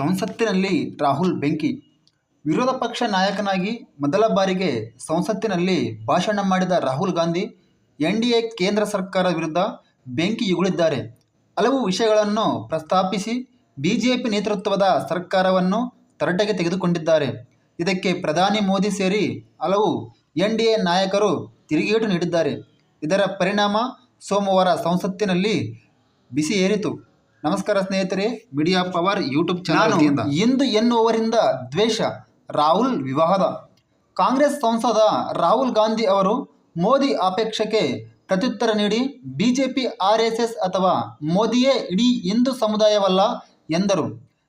ಸಂಸತ್ತಿನಲ್ಲಿ ರಾಹುಲ್ ಬೆಂಕಿ. ವಿರೋಧ ಪಕ್ಷ ನಾಯಕನಾಗಿ ಮೊದಲ ಬಾರಿಗೆ ಸಂಸತ್ತಿನಲ್ಲಿ ಭಾಷಣ ಮಾಡಿದ Rahul Gandhi N D A ಕೇಂದ್ರ ಸರ್ಕಾರ ವಿರುದ್ಧ ಬೆಂಕಿ ಉಗುಳಿದ್ದಾರೆ ಹಲವು ವಿಷಯಗಳನ್ನು ಪ್ರಸ್ತಾಪಿಸಿ ಬಿಜೆಪಿ ನೇತೃತ್ವದ ಸರ್ಕಾರವನ್ನು ತರಟೆಗೆ ತೆಗೆದುಕೊಂಡಿದ್ದಾರೆ. ಇದಕ್ಕೆ ಪ್ರಧಾನಿ ಮೋದಿ ಸೇರಿ ಹಲವು ಎನ್ ಡಿ ಎ ನಾಯಕರು ತಿರುಗೇಟು ನೀಡಿದ್ದಾರೆ. ಇದರ ಪರಿಣಾಮ ಸೋಮವಾರ ಸಂಸತ್ತಿನಲ್ಲಿ ಬಿಸಿ ಏರಿತು. ನಮಸ್ಕಾರ ಸ್ನೇಹಿತರೆ ಮೀಡಿಯಾ ಪವರ್ ಯೂಟ್ಯೂಬ್ ಚಾನಲ್ ಇಂದು ಎನ್ನುವರಿಂದ ದ್ವೇಷ ರಾಹುಲ್ ವಿವಾಹದ. ಕಾಂಗ್ರೆಸ್ ಸಂಸದ ರಾಹುಲ್ ಗಾಂಧಿ ಅವರು ಮೋದಿ ಆಪೇಕ್ಷಕ್ಕೆ ಪ್ರತ್ಯುತ್ತರ ನೀಡಿ ಬಿಜೆಪಿ ಆರ್ ಎಸ್ ಎಸ್ ಅಥವಾ ಮೋದಿಯೇ ಇಡೀ ಹಿಂದೂ ಸಮುದಾಯವಲ್ಲ ಎಂದರು.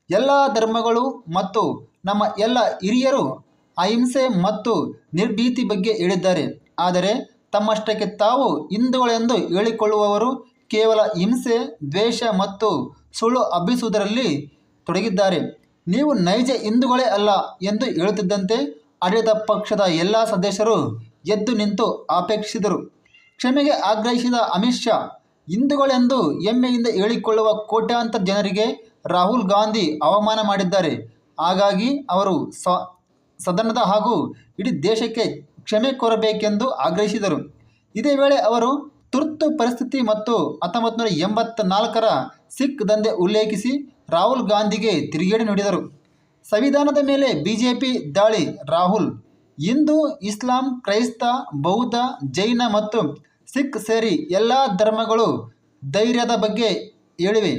ಎಲ್ಲ ಧರ್ಮಗಳು ಮತ್ತು ನಮ್ಮ ಎಲ್ಲ ಹಿರಿಯರು ಅಹಿಂಸೆ ಮತ್ತು ನಿರ್ಭೀತಿ ಬಗ್ಗೆ ಹೇಳಿದ್ದಾರೆ. ಆದರೆ ತಮ್ಮಷ್ಟಕ್ಕೆ ತಾವು ಹಿಂದೂಗಳೆಂದು ಹೇಳಿಕೊಳ್ಳುವವರು ಕೇವಲ ಹಿಂಸೆ, ದ್ವೇಷ ಮತ್ತು ಸುಳ್ಳು ಹಬ್ಬಿಸುವುದರಲ್ಲಿ ತೊಡಗಿದ್ದಾರೆ. ನೀವು ನೈಜ ಹಿಂದೂಗಳೇ ಅಲ್ಲ ಎಂದು ಹೇಳುತ್ತಿದ್ದಂತೆ ಆಡಳಿತ ಪಕ್ಷದ ಎಲ್ಲ ಸದಸ್ಯರು ಎದ್ದು ನಿಂತು ಅಪೇಕ್ಷಿಸಿದರು. ಕ್ಷಮೆಗೆ ಆಗ್ರಹಿಸಿದ ಅಮಿತ್ ಶಾ, ಹಿಂದೂಗಳೆಂದು ಹೆಮ್ಮೆಯಿಂದ ಹೇಳಿಕೊಳ್ಳುವ ಕೋಟ್ಯಾಂತರ ಜನರಿಗೆ ರಾಹುಲ್ ಗಾಂಧಿ ಅವಮಾನ ಮಾಡಿದ್ದಾರೆ. ಹಾಗಾಗಿ ಅವರು ಸ, ಸದನದ ಹಾಗೂ ಇಡೀ ದೇಶಕ್ಕೆ ಕ್ಷಮೆ ಕೋರಬೇಕೆಂದು ಆಗ್ರಹಿಸಿದರು. ಇದೇ ವೇಳೆ ಅವರು ತುರ್ತು ಪರಿಸ್ಥಿತಿ ಮತ್ತು ಹತ್ತೊಂಬತ್ತು ನೂರ ಎಂಬತ್ತ ನಾಲ್ಕರ ಸಿಖ್ ದಂಧೆ ಉಲ್ಲೇಖಿಸಿ ರಾಹುಲ್ ಗಾಂಧಿಗೆ ತಿರುಗೇಡು ನೀಡಿದರು. ಸಂವಿಧಾನದ ಮೇಲೆ ಬಿಜೆಪಿ ದಾಳಿ, ರಾಹುಲ್. ಹಿಂದೂ, ಇಸ್ಲಾಂ, ಕ್ರೈಸ್ತ, ಬೌದ್ಧ, ಜೈನ ಮತ್ತು ಸಿಖ್ ಸೇರಿ ಎಲ್ಲ ಧರ್ಮಗಳು ಧೈರ್ಯದ ಬಗ್ಗೆ ಹೇಳಿವೆ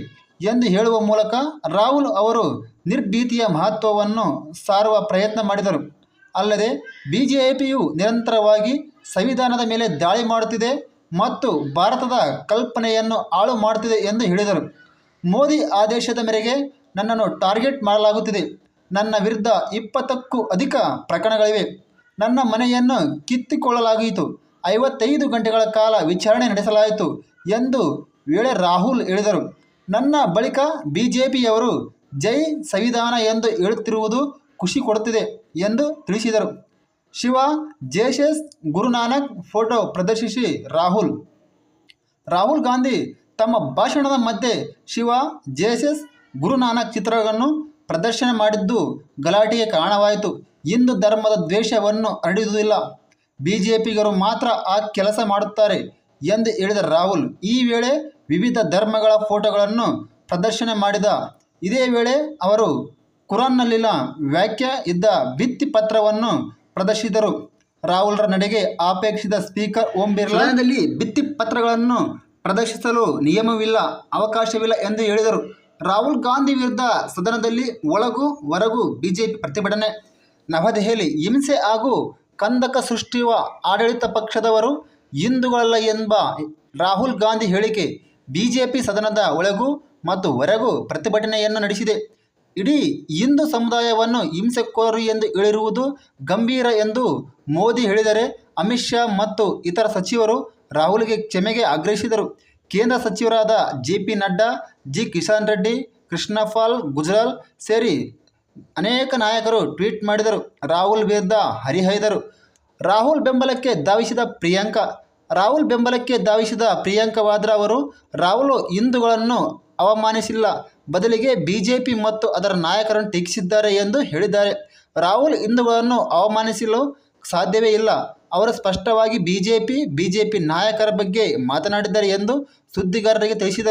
ಎಂದು ಹೇಳುವ ಮೂಲಕ ರಾಹುಲ್ ಅವರು ನಿರ್ಭೀತಿಯ ಮಹತ್ವವನ್ನು ಸಾರುವ ಪ್ರಯತ್ನ ಮಾಡಿದರು. ಅಲ್ಲದೆ ಬಿಜೆಪಿಯು ನಿರಂತರವಾಗಿ ಸಂವಿಧಾನದ ಮೇಲೆ ದಾಳಿ ಮಾಡುತ್ತಿದೆ ಮತ್ತು ಭಾರತದ ಕಲ್ಪನೆಯನ್ನು ಹಾಳು ಮಾಡುತ್ತಿದೆ ಎಂದು ಹೇಳಿದರು. ಮೋದಿ ಆದೇಶದ ಮೇರೆಗೆ ನನ್ನನ್ನು ಟಾರ್ಗೆಟ್ ಮಾಡಲಾಗುತ್ತಿದೆ. ನನ್ನ ವಿರುದ್ಧ ಇಪ್ಪತ್ತಕ್ಕೂ ಅಧಿಕ ಪ್ರಕರಣಗಳಿವೆ. ನನ್ನ ಮನೆಯನ್ನು ಕಿತ್ತುಕೊಳ್ಳಲಾಗಿತ್ತು. ಐವತ್ತೈದು ಗಂಟೆಗಳ ಕಾಲ ವಿಚಾರಣೆ ನಡೆಸಲಾಯಿತು ಎಂದು ವೇಳೆ ರಾಹುಲ್ ಹೇಳಿದರು. ನನ್ನ ಬಳಿಕ ಬಿ ಜೆ ಜೈ ಸಂವಿಧಾನ ಎಂದು ಹೇಳುತ್ತಿರುವುದು ಖುಷಿ ಕೊಡುತ್ತಿದೆ ಎಂದು ತಿಳಿಸಿದರು. ಶಿವ ಜೇಸಸ್ ಗುರುನಾನಕ್ ಫೋಟೋ ಪ್ರದರ್ಶಿಸಿ ರಾಹುಲ್. ರಾಹುಲ್ ಗಾಂಧಿ ತಮ್ಮ ಭಾಷಣದ ಮಧ್ಯೆ ಶಿವ ಜೇಸಸ್ ಗುರುನಾನಕ್ ಚಿತ್ರವನ್ನು ಪ್ರದರ್ಶನ ಮಾಡಿದ್ದು ಗಲಾಟೆಗೆ ಕಾರಣವಾಯಿತು. ಹಿಂದೂ ಧರ್ಮದ ದ್ವೇಷವನ್ನು ಹರಡುವುದಿಲ್ಲ ಬಿಜೆಪಿಗರು ಮಾತ್ರ ಆ ಕೆಲಸ ಮಾಡುತ್ತಾರೆ ಎಂದು ಹೇಳಿದ ರಾಹುಲ್, ಈ ವೇಳೆ ವಿವಿಧ ಧರ್ಮಗಳ ಫೋಟೋಗಳನ್ನು ಪ್ರದರ್ಶನ ಮಾಡಿದ. ಇದೇ ವೇಳೆ ಅವರು ಕುರಾನ್ನಲ್ಲಿನ ವ್ಯಾಖ್ಯ ಇದ್ದ ಭಿತ್ತಿ ಪತ್ರವನ್ನು ಪ್ರದರ್ಶಿಸಿದರು ರಾಹುಲ್ರ ನಡೆಗೆ ಆಪೇಕ್ಷಿತ ಸ್ಪೀಕರ್ ಓಂ ಬಿರ್ಲಾ ಭಿತ್ತಿ ಪತ್ರಗಳನ್ನು ಪ್ರದರ್ಶಿಸಲು ನಿಯಮವಿಲ್ಲ ಅವಕಾಶವಿಲ್ಲ ಎಂದು ಹೇಳಿದರು. ರಾಹುಲ್ ಗಾಂಧಿ ವಿರುದ್ಧ ಸದನದಲ್ಲಿ ಒಳಗೂ ಹೊರಗೂ ಬಿಜೆಪಿ ಪ್ರತಿಭಟನೆ. ನವದೆಹಲಿ ಹಿಂಸೆ ಹಾಗೂ ಕಂದಕ ಸೃಷ್ಟಿಯುವ ಆಡಳಿತ ಪಕ್ಷದವರು ಹಿಂದುಗಳಲ್ಲ ಎಂಬ ರಾಹುಲ್ ಗಾಂಧಿ ಹೇಳಿಕೆ ಬಿಜೆಪಿ ಸದನದ ಒಳಗೂ ಮತ್ತು ಹೊರಗೂ ಪ್ರತಿಭಟನೆಯನ್ನು ನಡೆಸಿದೆ. ಇಡೀ ಹಿಂದೂ ಸಮುದಾಯವನ್ನು ಹಿಂಸೆಕೋರು ಎಂದು ಹೇಳಿರುವುದು ಗಂಭೀರ ಎಂದು ಮೋದಿ ಹೇಳಿದರೆ ಅಮಿತ್ ಶಾ ಮತ್ತು ಇತರ ಸಚಿವರು ರಾಹುಲ್ಗೆ ಕ್ಷಮೆಗೆ ಆಗ್ರಹಿಸಿದರು. ಕೇಂದ್ರ ಸಚಿವರಾದ J P Nadda, G Kishan Reddy Krishnapal Gujral ಸೇರಿ ಅನೇಕ ನಾಯಕರು ಟ್ವೀಟ್ ಮಾಡಿದರು. ರಾಹುಲ್ ವಿರುದ್ಧ ಹರಿಹಾಯ್ದರು. ರಾಹುಲ್ ಬೆಂಬಲಕ್ಕೆ ಧಾವಿಸಿದ ಪ್ರಿಯಾಂಕಾ. ರಾಹುಲ್ ಬೆಂಬಲಕ್ಕೆ ಧಾವಿಸಿದ ಪ್ರಿಯಾಂಕಾ ವಾದ್ರಾ ಅವರು ರಾಹುಲ್ ಹಿಂದೂಗಳನ್ನು ಅವಮಾನಿಸಿಲ್ಲ. ಬದಲಿಗೆ ಬಿಜೆಪಿ ಮತ್ತು ಅದರ ನಾಯಕರನ್ನು ಟೀಕಿಸಿದ್ದಾರೆ ಎಂದು ಹೇಳಿದ್ದಾರೆ. ರಾಹುಲ್ ಹಿಂದೂಗಳನ್ನು ಅವಮಾನಿಸಲು ಸಾಧ್ಯವೇ ಇಲ್ಲ. ಅವರು ಸ್ಪಷ್ಟವಾಗಿ ಬಿಜೆಪಿ ಬಿಜೆಪಿ ನಾಯಕರ ಬಗ್ಗೆ ಮಾತನಾಡಿದ್ದಾರೆ ಎಂದು ಸುದ್ದಿಗಾರರಿಗೆ ತಿಳಿಸಿದರು.